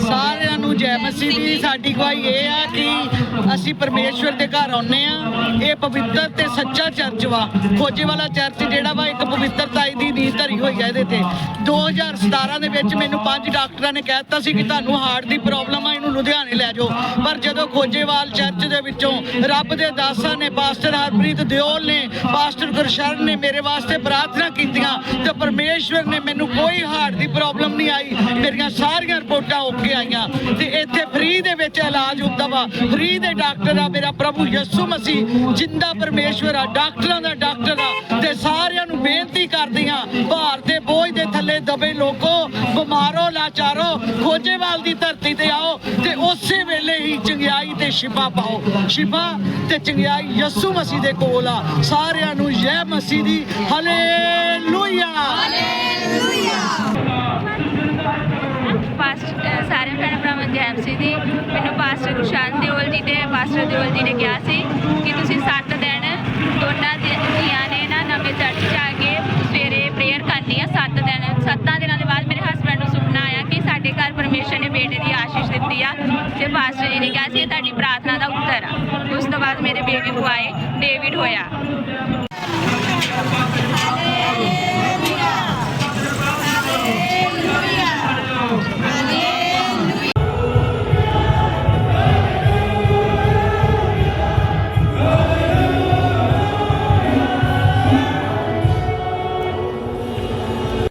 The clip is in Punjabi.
ਸਾਰਿਆਂ ਨੂੰ ਜੈ ਮਸੀਹ ਦੀ ਸਾਡੀ ਗਵਾਹੀ ਇਹ ਆ ਕਿ ਅਸੀਂ ਪਰਮੇਸ਼ਵਰ ਦੇ ਘਰ ਆਉਨੇ ਆ ਇਹ ਪਵਿੱਤਰ ਤੇ ਸੱਚਾ ਚਰਚ ਵਾ। ਖੋਜੇ ਵਾਲਾ ਚਰਚ ਜਿਹੜਾ ਵਾ, ਇੱਕ ਪਵਿੱਤਰਤਾਈ ਦੀ ਨੀਂਹ ਧਰੀ ਹੋਈ ਹੈ ਇਹਦੇ ਤੇ। 2017 ਦੇ ਵਿੱਚ ਮੈਨੂੰ ਪੰਜ ਡਾਕਟਰਾਂ ਨੇ ਕਹਿ ਦਿੱਤਾ ਸੀ ਕਿ ਤੁਹਾਨੂੰ ਹਾਰਟ ਦੀ ਪ੍ਰੋਬਲਮ ਆ, ਇਹਨੂੰ ਲੁਧਿਆਣੇ ਲੈ ਜਾਓ। ਪਰ ਜਦੋਂ ਖੋਜੇਵਾਲ ਚਰਚ ਦੇ ਵਿੱਚੋਂ ਰੱਬ ਦੇ ਦਾਸਾਂ ਨੇ, ਪਾਸਟਰ ਹਰਪ੍ਰੀਤ ਦਿਓਲ ਨੇ, ਪਾਸਟਰ ਗੁਰਸ਼ਰਨ ਨੇ ਮੇਰੇ ਵਾਸਤੇ ਪ੍ਰਾਰਥਨਾ ਕੀਤੀਆਂ ਤੇ ਪਰਮੇਸ਼ਵਰ ਨੇ ਮੈਨੂੰ ਕੋਈ ਹਾਰਟ ਦੀ ਪ੍ਰੋਬਲਮ ਨਹੀਂ ਆਈ। ਮੇਰੀਆਂ ਸਾਰੀਆਂ ਰਿਪੋਰਟਾਂ ਓਕੇ ਆਈਆਂ ਤੇ ਇਲਾਜ ਹੁੰਦਾ ਵਾ। ਫ੍ਰੀ ਦੇ ਡਾਕਟਰ ਆ ਮੇਰਾ ਪ੍ਰਭੂ ਯਿਸੂ ਮਸੀਹ, ਜਿੰਦਾ ਪਰਮੇਸ਼ਵਰ ਆ, ਡਾਕਟਰਾਂ ਦਾ ਡਾਕਟਰ ਆ ਤੇ ਸਾਰਿਆਂ ਨੂੰ ਬੇਨਤੀ ਕਰਦੀਆਂ, ਭਾਰ ਦੇ ਬੋਝ ਦੇ ਥੱਲੇ ਦਬੇ ਲੋਕੋ, ਬਿਮਾਰੋ, ਲਾਚਾਰੋ, ਖੋਜੇਵਾਲ ਦੀ ਧਰਤੀ ਤੇ ਆਓ ਤੇ ਉਸੇ ਵੇਲੇ ਹੀ ਚੰਗਿਆਈ ਤੇ ਸ਼ਿਫਾ ਪਾਓ। ਸ਼ਿਫਾ ਤੇ ਚੰਗਿਆਈ ਯਿਸੂ ਮਸੀਹ ਦੇ ਕੋਲ ਆ। ਸਾਰਿਆਂ ਨੂੰ ਜੈ ਮਸੀਹ ਦੀ, ਹਾਲੇਲੂਇਆ! ਭੈਣ ਭਰਾਵਾਂ ਦੀ ਮੈਨੂੰ ਪਾਸਟਰ ਗੁਰਸ਼ਾਨ ਦਿਓਲ ਜੀ ਤੇ ਪਾਸਟਰ ਦਿਓਲ ਜੀ ਨੇ ਕਿਹਾ ਸੀ ਕਿ ਤੁਸੀਂ 7 ਦਿਨ ਦੋਨਾਂ ਦੀ- ਨੇ ਨਾ ਨਵੇਂ ਚਰਚ 'ਚ ਆ ਕੇ ਸਵੇਰੇ ਪ੍ਰੇਅਰ ਕਰਨੀ ਆ 7 ਦਿਨ। ਸੱਤਾਂ ਦਿਨਾਂ ਦੇ ਬਾਅਦ ਮੇਰੇ ਹਸਬੰਡ ਨੂੰ ਸੁਪਨਾ ਆਇਆ ਕਿ ਸਾਡੇ ਘਰ ਪਰਮੇਸ਼ਰ ਨੇ ਬੇਟੇ ਦੀ ਆਸ਼ੀਸ਼ ਦਿੱਤੀ ਆ। ਤੇ ਪਾਸਟਰ ਜੀ ਨੇ ਕਿਹਾ ਸੀ ਤੁਹਾਡੀ ਪ੍ਰਾਰਥਨਾ ਦਾ ਉੱਤਰ ਆ। ਉਸ ਤੋਂ ਬਾਅਦ ਮੇਰੇ ਬੇਬੀ ਬੁਆਏ ਡੇਵਿਡ ਹੋਇਆ।